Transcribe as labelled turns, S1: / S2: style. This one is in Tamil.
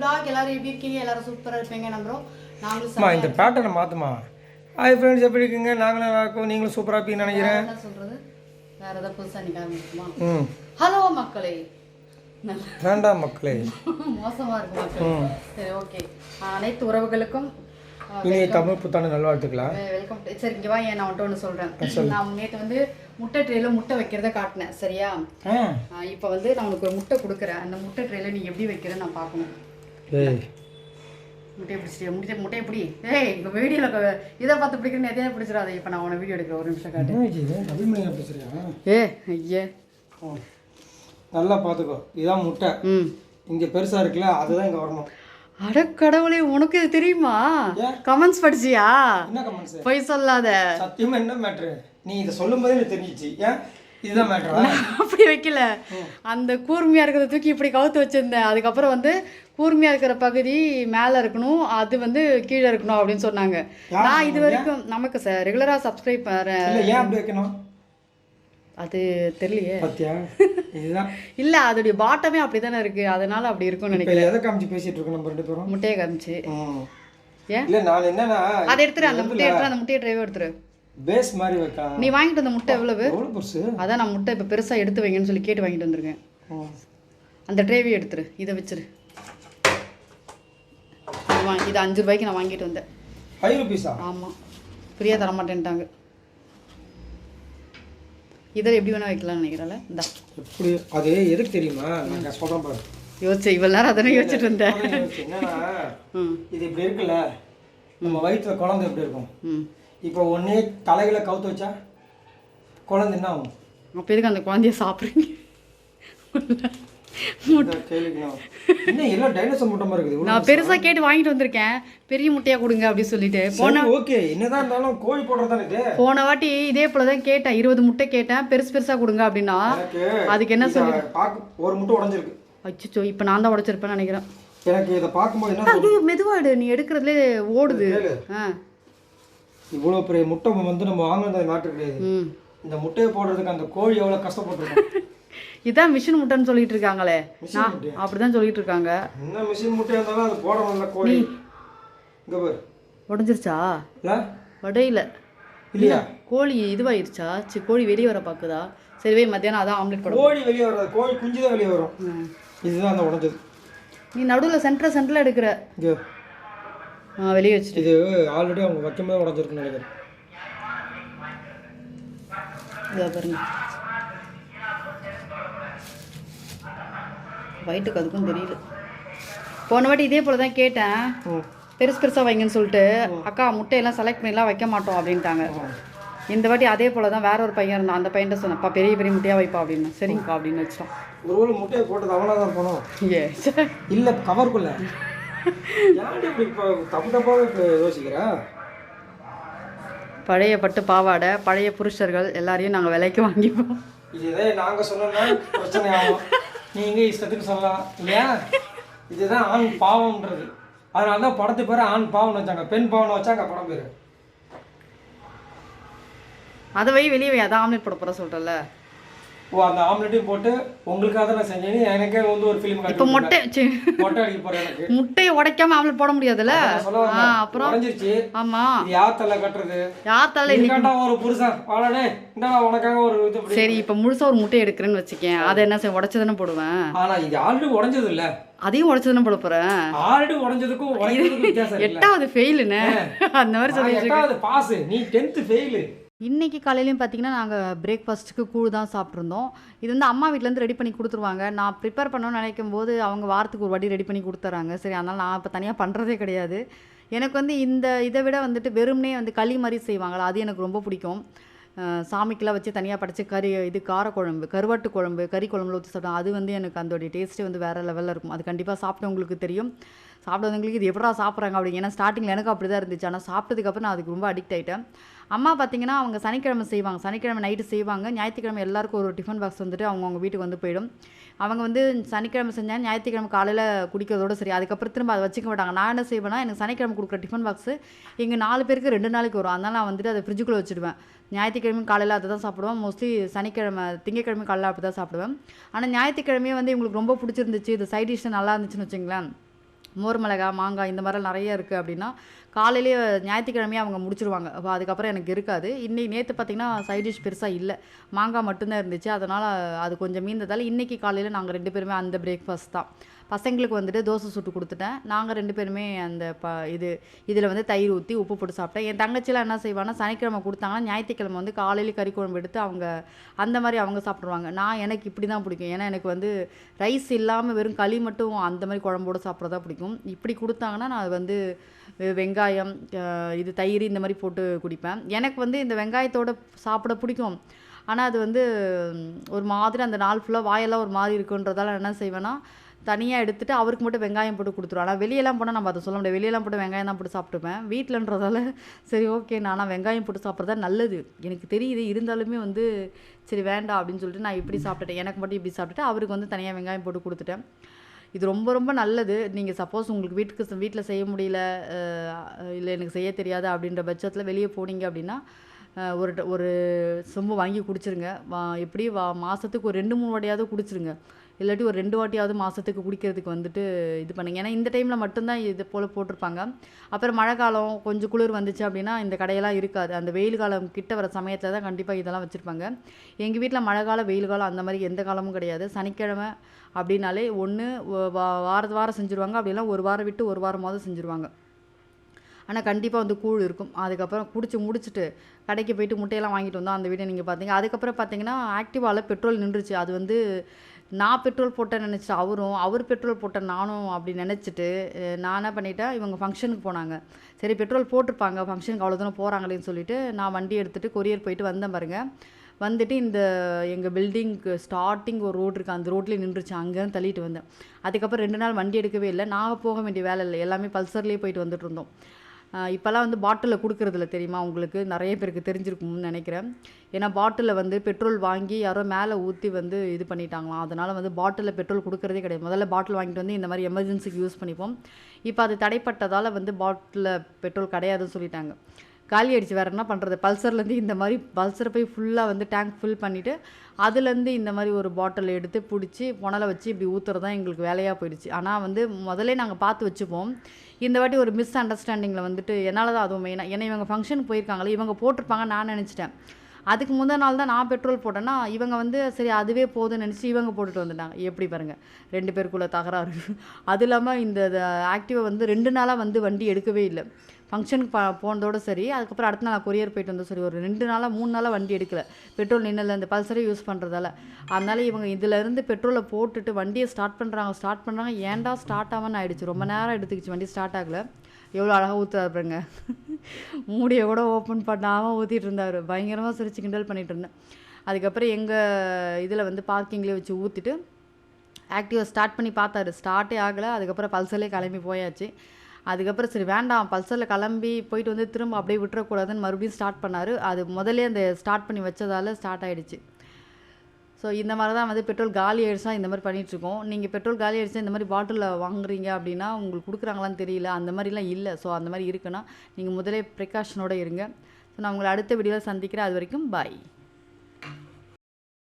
S1: vlog எல்லாரும் எப்படி இருக்கீங்க? எல்லாரும் சூப்பரா இருப்பீங்க நம்புறோம். நாங்களும்
S2: இந்த பேட்டர்னை மாற்றுமா ஹாய் ஃப்ரெண்ட்ஸ் எப்படி இருக்கீங்க? நாங்களும் நல்லா இருக்கோம். நீங்களும் சூப்பராக இருப்பீங்கன்னு நினைக்கிறேன்.
S1: என்ன சொல்றது? வேற ஏதாவது புதுசா நீ காமிக்குமா
S2: ம்.
S1: ஹலோ மக்களே.
S2: வேண்டாம் மக்களே.
S1: மோசமா இருக்கு மக்களே. சரி ஓகே அனைத்து உறவுகளுக்கும்
S2: இனிய தமிழ் புத்தாண்டு நல்வாழ்த்துக்களா?
S1: வெல்கம் சரி இங்க வா ஏன் நான் வந்துட்டு ஒன்று சொல்றேன். நான் நேற்று வந்து முட்டை ட்ரேல முட்டை வைக்கிறத காட்டினேன் சரியா? இப்போ வந்து நான் உனக்கு ஒரு முட்டை கொடுக்குறேன். அந்த முட்டை ட்ரேல நீ எப்படி வைக்கிறேன்னு நான் பார்க்கணும்.
S2: ஏய்.
S1: முட்டையை பிடிச்சிட்டு முட்டை முட்டையை பிடி. ஏய் இப்போ வீடியோவில் இதை பார்த்து பிடிக்கிறேன்னு எதையா பிடிச்சிடாத. இப்போ நான் உன வீடியோ எடுக்கிறேன் ஒரு நிமிஷம் காட்டு. ஏ ஐயே.
S2: நல்லா பார்த்துக்கோ. இதுதான் முட்டை.
S1: ம்.
S2: இங்கே பெருசாக இருக்குல்ல அதுதான் இங்கே வரணும்.
S1: அட கடவுளே உனக்கு இது தெரியுமா? கமெண்ட்ஸ் படிச்சியா?
S2: என்ன கமெண்ட்ஸ்
S1: பொய் சொல்லாத.
S2: சத்தியமாக என்ன மேட்ரு நீ இதை சொல்லும் போதே எனக்கு தெரிஞ்சிச்சு. ஏன்?
S1: அப்படி வைக்கல. அந்த கூர்மையா இருக்கிறத தூக்கி இப்படி கவுத்து வச்சிருந்தேன். அதுக்கப்புறம் வந்து கூர்மையா இருக்கிற பகுதி மேல இருக்கணும் அது வந்து கீழே இருக்கணும் அப்படின்னு சொன்னாங்க. நான் இது வரைக்கும் நமக்கு சார் ரெகுலரா சப்ஸ்கிரைப்
S2: அப்படி வைக்கணும்?
S1: அது தெரியலையே. இல்ல அதோடைய பாட்டமே அப்படிதானே இருக்கு. அதனால அப்படி இருக்கும்னு நினைக்கிறேன்.
S2: எதை காமிச்சு பேசிட்டு இருக்கோம் நம்ம ரெண்டு பேரும்?
S1: முட்டையை காமிச்சு. ஏன்?
S2: இல்ல நான் என்னன்னா
S1: அதை எடுத்துரு அந்த முட்டையை எடுத்துரு அந்த முட்டையை டிரைவ் எடுத்துரு.
S2: பேஸ் மாதிரி வைக்கலாம்
S1: நீ வாங்கிட்டு வந்த முட்டை எவ்வளவு?
S2: எவ்வளவு பெருசு?
S1: அதான் நான் முட்டை இப்போ பெருசா எடுத்து வைங்கன்னு சொல்லி கேட்டு வாங்கிட்டு வந்திருக்கேன். அந்த ட்ரேவி எடுத்துரு இதை வச்சிரு. இது அஞ்சு ரூபாய்க்கு நான் வாங்கிட்டு வந்தேன்.
S2: ஃபைவ் ருபீஸா
S1: ஆமா. ஃப்ரீயாக தர மாட்டேன்ட்டாங்க. இதில் எப்படி வேணா வைக்கலாம்னு நினைக்கிறேன்ல இந்தா.
S2: எப்படி? அது எதுக்கு தெரியுமா? நான் சொல்றேன் பாரு.
S1: யோசிச்சு இவ்வளோ நேரம் அதனை யோசிச்சுட்டு இருந்தேன்
S2: இது இப்படி இருக்குல்ல? நம்ம வயிற்றுல குழந்தை எப்படி இருக்கும்?
S1: ம்.
S2: இப்போ ஒன்னே தலைகளை கவுத்து வச்சா குழந்தை என்ன ஆகும்?
S1: அப்போ எதுக்கு அந்த குழந்தைய சாப்பிட்றீங்க?
S2: நான் என்ன எல்லாம் டைனோசர் முட்டை மாதிரி இருக்குது?
S1: நான் பெருசாக கேட்டு வாங்கிட்டு வந்திருக்கேன். பெரிய முட்டையாக கொடுங்க அப்படின்னு சொல்லிட்டு.
S2: ஓகே என்னதான் இருந்தாலும் கோழி
S1: போன வாட்டி இதே போல தான் கேட்டேன். இருபது முட்டை கேட்டேன். பெருசு பெருசாக கொடுங்க அப்படின்னா அதுக்கு என்ன
S2: ஒரு முட்டை உடைஞ்சிருக்கு.
S1: அச்சோ இப்போ நான் தான் உடச்சிருப்பேன்னு நினைக்கிறேன்.
S2: எனக்கு இதை பார்க்கும்போது என்ன
S1: அது மெதுவாடு நீ எடுக்கிறதுலே ஓடுது. ஆ.
S2: இவ்வளோ பெரிய முட்டை வந்து நம்ம வாங்கினது மாற்று கிடையாது. இந்த முட்டையை போடுறதுக்கு அந்த கோழி எவ்வளோ கஷ்டப்பட்டுருக்கும்.
S1: இதான் மிஷின் முட்டைன்னு சொல்லிட்டு இருக்காங்களே? அப்படிதான் சொல்லிட்டு இருக்காங்க.
S2: என்ன மிஷின் முட்டையாக இருந்தாலும் அது போடணும்ல கோழி. இங்கே பாரு.
S1: உடஞ்சிருச்சா? உடையில.
S2: இல்லையா?
S1: கோழி இதுவாயிருச்சா? சரி கோழி வெளியே வர பார்க்குதா சரி வை மத்தியானம் அதான் ஆம்லெட் போட
S2: கோழி வெளியே வராது. கோழி குஞ்சு தான் வெளியே வரும். இதுதான் அந்த உடஞ்சது.
S1: நீ நடுவில் சென்டர் சென்டரில் எடுக்கிற. வெளியே வச்சுட்டு.
S2: இது ஆல்ரெடி அவங்க வைக்கும்போது உடஞ்சிருக்குன்னு நினைக்கிறேன்.
S1: இதோ பாருங்க. வயிற்றுக்கு அதுக்கும் தெரியல. போன வாட்டி இதே போல தான் கேட்டேன் பெருசு பெருசாக வைங்கன்னு சொல்லிட்டு அக்கா முட்டையெல்லாம் செலக்ட் பண்ணிலாம் வைக்க மாட்டோம் அப்படின்ட்டாங்க. இந்த வாட்டி அதே போல தான் வேற ஒரு பையன் இருந்தான். அந்த பையன்ட்ட சொன்னப்பா பெரிய பெரிய முட்டையாக வைப்பா அப்படின்னு. சரிங்கக்கா அப்படின்னு வச்சிட்டோம்
S2: ஒருவேளை முட்டையை போட்டது அவனாக தான் போனோம்
S1: ஏ.
S2: இல்லை கவருக்குள்ள
S1: பழைய பட்டு பாவாடை பழைய புருஷர்கள் எல்லாரையும் நாங்கள் விலைக்கு வாங்கிப்போம்.
S2: இதே நாங்கள் சொன்னோம்னா பிரச்சனை ஆகும். நீங்கள் இஷ்டத்துக்கு சொல்லலாம் இல்லையா? இதுதான் ஆண் பாவம்ன்றது. அதனால தான் படத்து பேர் ஆண் பாவம்னு வச்சாங்க. பெண் பாவம்னு வச்சாங்க படம் பேர்
S1: அதை வை வெளியே அதான் ஆம்லெட் போட போகிற சொல்கிறல
S2: ஓ அந்த ஆம்லெட்டையும் போட்டு உங்களுக்காக தான் நான் செஞ்சேன்னு எனக்கே வந்து ஒரு ஃபிலிம்
S1: இப்போ மொட்டை ச்சே.
S2: மொட்டை அடிக்க போகிறேன் எனக்கு.
S1: முட்டையை உடைக்காம ஆம்லெட் போட முடியாதுல்ல? அப்புறம்?
S2: உடஞ்சிருச்சு. இது யார் தலை கட்டுறது?
S1: யார் தலை
S2: இதுக்காண்டா ஒரு புருஷன்? வாழனே இந்தாடா உனக்காக ஒரு இது.
S1: சரி இப்போ முழுசா ஒரு முட்டை எடுக்கிறேன்னு வச்சுக்கேன். அதை என்ன செய்ய உடச்சி தானே போடுவேன்?
S2: ஆனா இது ஆல்ரெடி உடஞ்சது இல்ல
S1: அதையும் உடச்சி தானே போட போகிறேன்
S2: ஆல்ரெடி உடஞ்சதுக்கும்
S1: எட்டாவது ஃபெயிலுன்னு அந்த மாதிரி சொல்லி
S2: எட்டாவது பாஸ் நீ டென்த் ஃபெயிலு
S1: இன்னைக்கு காலையிலையும் பார்த்தீங்கன்னா நாங்கள் பிரேக்ஃபாஸ்ட்டுக்கு கூழ் தான் சாப்பிட்ருந்தோம் இது வந்து அம்மா வீட்டிலேருந்து ரெடி பண்ணி கொடுத்துருவாங்க. நான் ப்ரிப்பேர் பண்ணணும்னு நினைக்கும் போது அவங்க வாரத்துக்கு ஒரு வாட்டி ரெடி பண்ணி கொடுத்துறாங்க. சரி அதனால் நான் இப்போ தனியாக பண்ணுறதே கிடையாது. எனக்கு வந்து இந்த இதை விட வந்துட்டு வெறுமனே வந்து களி மாதிரி செய்வாங்களா? அது எனக்கு ரொம்ப பிடிக்கும். சாமிக்கெல்லாம் வச்சு தனியாக படைச்சி கறி இது காரக்குழம்பு கருவாட்டு குழம்பு கறி குழம்புல ஊற்றி சாப்பிட்டோம் அது வந்து எனக்கு அதோடைய டேஸ்ட்டே வந்து வேறு லெவலில் இருக்கும். அது கண்டிப்பாக சாப்பிட்டவங்களுக்கு தெரியும். சாப்பிட்டவங்களுக்கு இது எப்படா சாப்பிட்றாங்க அப்படிங்க. ஏன்னா ஸ்டார்டிங்கில் எனக்கு அப்படி தான் இருந்துச்சு. ஆனால் சாப்பிட்டதுக்கப்புறம் நான் அதுக்கு ரொம்ப அடிக்ட் ஆகிட்டேன் அம்மா பார்த்தீங்கன்னா அவங்க சனிக்கிழமை செய்வாங்க. சனிக்கிழமை நைட்டு செய்வாங்க. ஞாயிற்றுக்கிழமை எல்லாருக்கும் ஒரு டிஃபன் பாக்ஸ் வந்துட்டு அவங்க அவங்க வீட்டுக்கு வந்து போயிடும். அவங்க வந்து சனிக்கிழமை செஞ்சால் ஞாயிற்றுக்கிழமை காலையில் குடிக்கிறதோட சரி. அதுக்கப்புறம் திரும்ப அதை வச்சுக்க மாட்டாங்க. நான் என்ன செய்வேன்னா எனக்கு சனிக்கிழமை கொடுக்குற டிஃபன் பாக்ஸு எங்கள் நாலு பேருக்கு ரெண்டு நாளைக்கு வரும். அதனால் நான் வந்துட்டு அதை ஃப்ரிட்ஜுக்குள்ளே வச்சுடுவேன். ஞாயிற்றுக்கிழமை காலையில் அதை தான் சாப்பிடுவேன். மோஸ்ட்லி சனிக்கிழமை திங்கக்கிழமை காலையில் அப்படி தான் சாப்பிடுவேன். ஆனால் ஞாயிற்றுக்கிழமையே வந்து இவங்களுக்கு ரொம்ப பிடிச்சிருந்துச்சு. இது சைட் டிஷ் நல்லா இருந்துச்சுன்னு வச்சுங்களேன். மோர் மிளகா மாங்காய் இந்த மாதிரிலாம் நிறைய இருக்குது அப்படின்னா காலையிலேயே ஞாயிற்றுக்கிழமையே அவங்க முடிச்சிருவாங்க. அப்போ அதுக்கப்புறம் எனக்கு இருக்காது. இன்னைக்கு நேற்று பார்த்தீங்கன்னா சைட் டிஷ் பெருசாக இல்லை. மாங்காய் மட்டும்தான் இருந்துச்சு. அதனால் அது கொஞ்சம் மீந்ததால் இன்றைக்கி காலையில் நாங்கள் ரெண்டு பேருமே அந்த பிரேக்ஃபாஸ்ட் தான். பசங்களுக்கு வந்துட்டு தோசை சுட்டு கொடுத்துட்டேன். நாங்கள் ரெண்டு பேருமே அந்த ப இது இதில் வந்து தயிர் ஊற்றி உப்பு போட்டு சாப்பிட்டேன். என் தங்கச்சிலாம் என்ன செய்வான்னா சனிக்கிழமை கொடுத்தாங்கன்னா ஞாயிற்றுக்கிழமை வந்து காலையில் கறி குழம்பு எடுத்து அவங்க அந்த மாதிரி அவங்க சாப்பிட்ருவாங்க நான் எனக்கு இப்படி தான் பிடிக்கும். ஏன்னா எனக்கு வந்து ரைஸ் இல்லாமல் வெறும் களி மட்டும் அந்த மாதிரி குழம்போடு சாப்பிட்றதா பிடிக்கும். இப்படி கொடுத்தாங்கன்னா நான் வந்து வெங்காயம் இது தயிர் இந்த மாதிரி போட்டு குடிப்பேன். எனக்கு வந்து இந்த வெங்காயத்தோட சாப்பிட பிடிக்கும். ஆனால் அது வந்து ஒரு மாதிரி அந்த நாள் ஃபுல்லாக வாயெல்லாம் ஒரு மாதிரி இருக்குன்றதால என்ன செய்வேன்னா தனியாக எடுத்துட்டு அவருக்கு மட்டும் வெங்காயம் போட்டு கொடுத்துருவோம் ஆனால் வெளியெல்லாம் போனால் நம்ம அதை சொல்ல முடியாது. வெளியெல்லாம் போட்டு வெங்காயம் தான் போட்டு சாப்பிட்டுப்பேன். வீட்டிலன்றதால சரி ஓகே நானா வெங்காயம் போட்டு சாப்பிட்றதா நல்லது. எனக்கு தெரியுது இருந்தாலுமே வந்து சரி வேண்டாம் அப்படின்னு சொல்லிட்டு நான் இப்படி சாப்பிட்டுட்டேன். எனக்கு மட்டும் இப்படி சாப்பிட்டுட்டு அவருக்கு வந்து தனியாக வெங்காயம் போட்டு கொடுத்துட்டேன். இது ரொம்ப ரொம்ப நல்லது. நீங்கள் சப்போஸ் உங்களுக்கு வீட்டுக்கு வீட்டில் செய்ய முடியல இல்லை எனக்கு செய்ய தெரியாது அப்படின்ற பட்சத்தில் வெளியே போனீங்க அப்படின்னா ஒரு ட- ஒரு சொம்பு வாங்கி குடிச்சிருங்க. வா எப்படி வா மாதத்துக்கு ஒரு ரெண்டு மூணு வாட்டியாவது குடிச்சிருங்க. இல்லாட்டி ஒரு ரெண்டு வாட்டியாவது மாதத்துக்கு குடிக்கிறதுக்கு வந்துட்டு இது பண்ணுங்க. ஏன்னா இந்த டைமில் மட்டும்தான் இது போல் போட்டிருப்பாங்க. அப்புறம் மழை காலம் கொஞ்சம் குளிர் வந்துச்சு அப்படின்னா இந்த கடையெல்லாம் இருக்காது. அந்த வெயில் காலம் கிட்ட வர சமயத்தில் தான் கண்டிப்பாக இதெல்லாம் வச்சுருப்பாங்க. எங்கள் வீட்டில் மழை காலம் வெயில் காலம் அந்த மாதிரி எந்த காலமும் கிடையாது. சனிக்கிழமை அப்படின்னாலே ஒன்று வாரத்து வாரம் செஞ்சுருவாங்க. அப்படிலாம் ஒரு வாரம் விட்டு ஒரு வாரமாவது செஞ்சுருவாங்க. ஆனால் கண்டிப்பாக வந்து கூழ் இருக்கும். அதுக்கப்புறம் குடிச்சு முடிச்சுட்டு கடைக்கு போயிட்டு முட்டையெல்லாம் வாங்கிட்டு வந்தோம் அந்த வீடியோ நீங்கள் பார்த்தீங்க அதுக்கப்புறம் பார்த்தீங்கன்னா ஆக்டிவாவில் பெட்ரோல் நின்றுச்சு. அது வந்து நான் பெட்ரோல் போட்டேன்னு நினச்சிட்டு அவரும் அவர் பெட்ரோல் போட்டேன் நானும் அப்படி நினச்சிட்டு நான் என்ன பண்ணிட்டேன் இவங்க ஃபங்க்ஷனுக்கு போனாங்க. சரி பெட்ரோல் போட்டிருப்பாங்க ஃபங்க்ஷனுக்கு அவ்வளோ தூரம் போகிறாங்களேன்னு சொல்லிட்டு நான் வண்டி எடுத்துகிட்டு கொரியர் போயிட்டு வந்தேன் பாருங்க. வந்துட்டு இந்த எங்கள் பில்டிங்க்கு ஸ்டார்டிங் ஒரு ரோடு இருக்குது அந்த ரோட்லேயே நின்றுச்சு அங்கேருந்து தள்ளிட்டு வந்தேன். அதுக்கப்புறம் ரெண்டு நாள் வண்டி எடுக்கவே இல்லை. நான் போக வேண்டிய வேலை இல்லை. எல்லாமே பல்சர்லேயே போயிட்டு வந்துட்டு இருந்தோம். இப்போல்லாம் வந்து பாட்டிலில் கொடுக்குறதில்ல தெரியுமா உங்களுக்கு? நிறைய பேருக்கு தெரிஞ்சிருக்கும்னு நினைக்கிறேன். ஏன்னா பாட்டிலில் வந்து பெட்ரோல் வாங்கி யாரோ மேலே ஊற்றி வந்து இது பண்ணிட்டாங்களாம். அதனால் வந்து பாட்டிலில் பெட்ரோல் கொடுக்குறதே கிடையாது. முதல்ல பாட்டில் வாங்கிட்டு வந்து இந்த மாதிரி எமர்ஜென்சிக்கு யூஸ் பண்ணிப்போம். இப்போ அது தடைப்பட்டதால் வந்து பாட்டிலில் பெட்ரோல் கிடையாதுன்னு சொல்லிட்டாங்க. காலி அடித்து வேறு என்ன பண்ணுறது பல்சர்லேருந்து இந்த மாதிரி பல்சரை போய் ஃபுல்லாக வந்து டேங்க் ஃபில் பண்ணிவிட்டு அதுலேருந்து இந்த மாதிரி ஒரு பாட்டில் எடுத்து பிடிச்சி புனலை வச்சு இப்படி ஊற்றுறது தான் எங்களுக்கு வேலையாக போயிடுச்சு. ஆனால் வந்து முதல்ல நாங்கள் பார்த்து வச்சுப்போம். இந்த வாட்டி ஒரு மிஸ் அண்டர்ஸ்டாண்டிங்கில் வந்துட்டு என்னால் தான் அதுவும் மெயினாக ஏன்னா இவங்க ஃபங்க்ஷனுக்கு போயிருக்காங்களே இவங்க போட்டிருப்பாங்க நான் நினச்சிட்டேன். அதுக்கு முந்தின நாள் தான் நான் பெட்ரோல் போட்டேன்னா இவங்க வந்து சரி அதுவே போதும்னு நினச்சி இவங்க போட்டுட்டு வந்துட்டாங்க. எப்படி பாருங்கள் ரெண்டு பேருக்குள்ளே தகராறு. அது இல்லாமல் இந்த ஆக்டிவை வந்து ரெண்டு நாளாக வந்து வண்டி எடுக்கவே இல்லை. ஃபங்க்ஷனுக்கு ப போனதோட சரி அதுக்கப்புறம் அடுத்த நாள் கொரியர் போயிட்டு வந்தோம் சரி ஒரு ரெண்டு நாளாக மூணு நாளாக வண்டி எடுக்கல. பெட்ரோல் நின்னல இந்த பல்சரே யூஸ் பண்ணுறதால அதனால இவங்க இதிலேருந்து பெட்ரோலை போட்டுட்டு வண்டியை ஸ்டார்ட் பண்ணுறாங்க ஸ்டார்ட் பண்ணுறாங்க ஏன்டா ஸ்டார்ட் ஆகாமல் ஆகிடுச்சு ரொம்ப நேரம் எடுத்துக்கிச்சு வண்டி ஸ்டார்ட் ஆகலை. எவ்வளோ அழகாக ஊற்றுறாரு பாருங்க. மூடியை கூட ஓப்பன் பண்ணாமல் ஊற்றிட்டு இருந்தார். பயங்கரமாக சிரிச்சு கிண்டல் பண்ணிட்டு இருந்தேன். அதுக்கப்புறம் எங்கள் இதில் வந்து பார்க்கிங்லேயே வச்சு ஊற்றிட்டு ஆக்டிவாக ஸ்டார்ட் பண்ணி பார்த்தாரு. ஸ்டார்ட்டே ஆகலை. அதுக்கப்புறம் பல்சர்லேயே கிளம்பி போயாச்சு. அதுக்கப்புறம் சரி வேண்டாம். பல்சரில் கிளம்பி போயிட்டு வந்து திரும்ப அப்படியே விட்டுறக்கூடாதுன்னு மறுபடியும் ஸ்டார்ட் பண்ணார். அது முதல்ல அந்த ஸ்டார்ட் பண்ணி வச்சதால் ஸ்டார்ட் ஆகிடுச்சு ஸோ இந்த மாதிரி தான் வந்து பெட்ரோல் காலி ஆயிடுச்சா இந்த மாதிரி பண்ணிகிட்ருக்கோம் நீங்கள் பெட்ரோல் காலி ஆயிடுச்சு இந்த மாதிரி பாட்டிலில் வாங்குறீங்க அப்படின்னா உங்களுக்கு கொடுக்குறாங்களான்னு தெரியல. அந்த மாதிரிலாம் இல்லை. ஸோ அந்த மாதிரி இருக்குன்னா நீங்கள் முதலே ப்ரிகாஷனோடு இருங்க. ஸோ நான் உங்களை அடுத்த வீடியோவில் சந்திக்கிறேன். அது வரைக்கும் பாய்